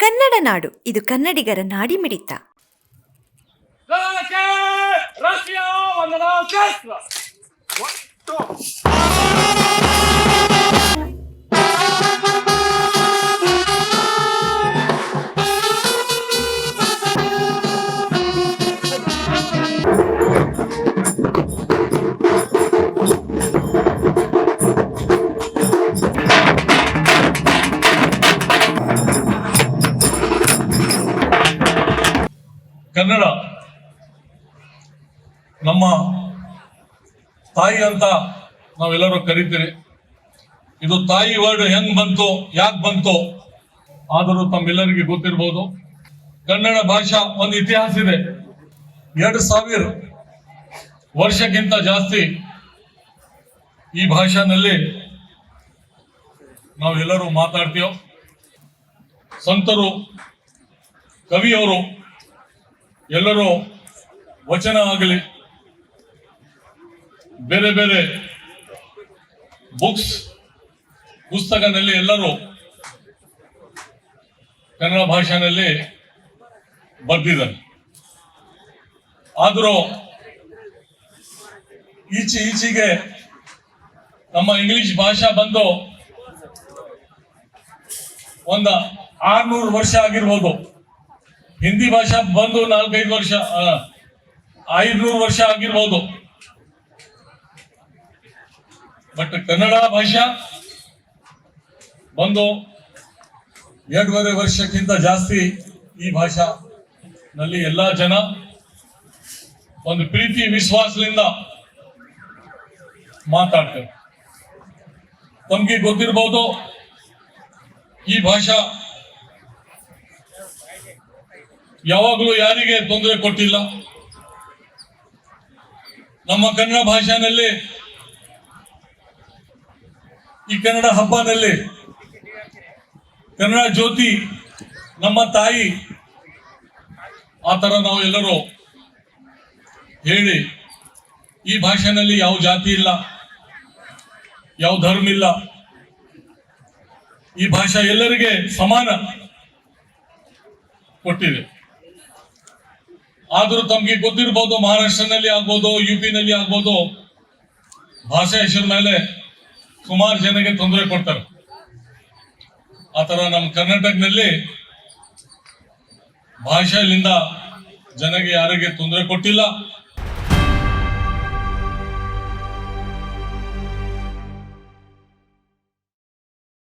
ಕನ್ನಡ ನಾಡು ಇದು ಕನ್ನಡಿಗರ ನಾಡಿ ಮಿಡಿತ Rosja! ಕನ್ನಡ. ನಮ್ಮ ತಾಯಿ ಅಂತ ನಾವೆಲ್ಲರೂ ಕರಿತೀರಿ. ಇದು ತಾಯಿ ವರ್ಡ್ ಹೆಂಗ್ ಬಂತು, ಯಾಕೆ ಬಂತು ಆದರೂ ತಮ್ಮೆಲ್ಲರಿಗೆ ಗೊತ್ತಿರ್ಬೋದು. ಕನ್ನಡ ಭಾಷಾ ಒಂದು ಇತಿಹಾಸ ಇದೆ. ಎರಡು ಸಾವಿರ ವರ್ಷಕ್ಕಿಂತ ಜಾಸ್ತಿ ಈ ಭಾಷಾನಲ್ಲಿ ನಾವೆಲ್ಲರೂ ಮಾತಾಡ್ತೀವೋ ಸಂತರು, ಕವಿಯವರು ಎಲ್ಲರೂ ವಚನ ಆಗಲಿ. ಬೇರೆ ಬೇರೆ ಬುಕ್ಸ್, ಪುಸ್ತಕದಲ್ಲಿ ಎಲ್ಲರೂ ಕನ್ನಡ ಭಾಷೆಯಲ್ಲಿ ಬರ್ದಿದ್ದಾರೆ. ಆದರೂ ಈಚೆ ಈಚೆಗೆ ನಮ್ಮ ಇಂಗ್ಲಿಷ್ ಭಾಷಾ ಬಂದು ಒಂದು ಆರ್ನೂರು ವರ್ಷ ಆಗಿರ್ಬೋದು. ಹಿಂದಿ ಭಾಷಾ ಬಂದು ನಾಲ್ಕೈದು ವರ್ಷ ಐದ್ನೂರು ವರ್ಷ ಆಗಿರ್ಬೋದು. ಬಟ್ ಕನ್ನಡ ಭಾಷಾ ಬಂದು ಎರಡೂವರೆ ವರ್ಷಕ್ಕಿಂತ ಜಾಸ್ತಿ ಈ ಭಾಷಾ ನಲ್ಲಿ ಎಲ್ಲಾ ಜನ ಒಂದು ಪ್ರೀತಿ, ವಿಶ್ವಾಸದಿಂದ ಮಾತಾಡ್ತಾರೆ. ತಮಗೆ ಗೊತ್ತಿರ್ಬೋದು ಈ ಭಾಷಾ ಯಾವಾಗಲೂ ಯಾರಿಗೆ ತೊಂದರೆ ಕೊಟ್ಟಿಲ್ಲ. ನಮ್ಮ ಕನ್ನಡ ಭಾಷೆನಲ್ಲಿ, ಈ ಕನ್ನಡ ಹಬ್ಬದಲ್ಲಿ ಕನ್ನಡ ಜ್ಯೋತಿ ನಮ್ಮ ತಾಯಿ, ಆ ತರ ನಾವು ಎಲ್ಲರೂ ಹೇಳಿ, ಈ ಭಾಷೆನಲ್ಲಿ ಯಾವ ಜಾತಿ ಇಲ್ಲ, ಯಾವ ಧರ್ಮ ಇಲ್ಲ, ಈ ಭಾಷೆ ಎಲ್ಲರಿಗೆ ಸಮಾನ ಕೊಟ್ಟಿದೆ. ಆದ್ರೂ ತಮಗೆ ಗೊತ್ತಿರ್ಬೋದು, ಮಹಾರಾಷ್ಟ್ರನಲ್ಲಿ ಆಗ್ಬೋದು ಯು ಪಿನಲ್ಲಿ ಆಗ್ಬೋದು. ಭಾಷೆ ಹೆಸರ ಮೇಲೆ ಸುಮಾರು ಜನಕ್ಕೆ ತೊಂದರೆ ಕೊಡ್ತಾರೆ. ಆತರ ತರ ನಮ್ಮ ಕರ್ನಾಟಕದಲ್ಲಿ ಭಾಷೆಯಿಂದ ಜನಗೆ ಯಾರಿಗೆ ತೊಂದರೆ ಕೊಟ್ಟಿಲ್ಲ.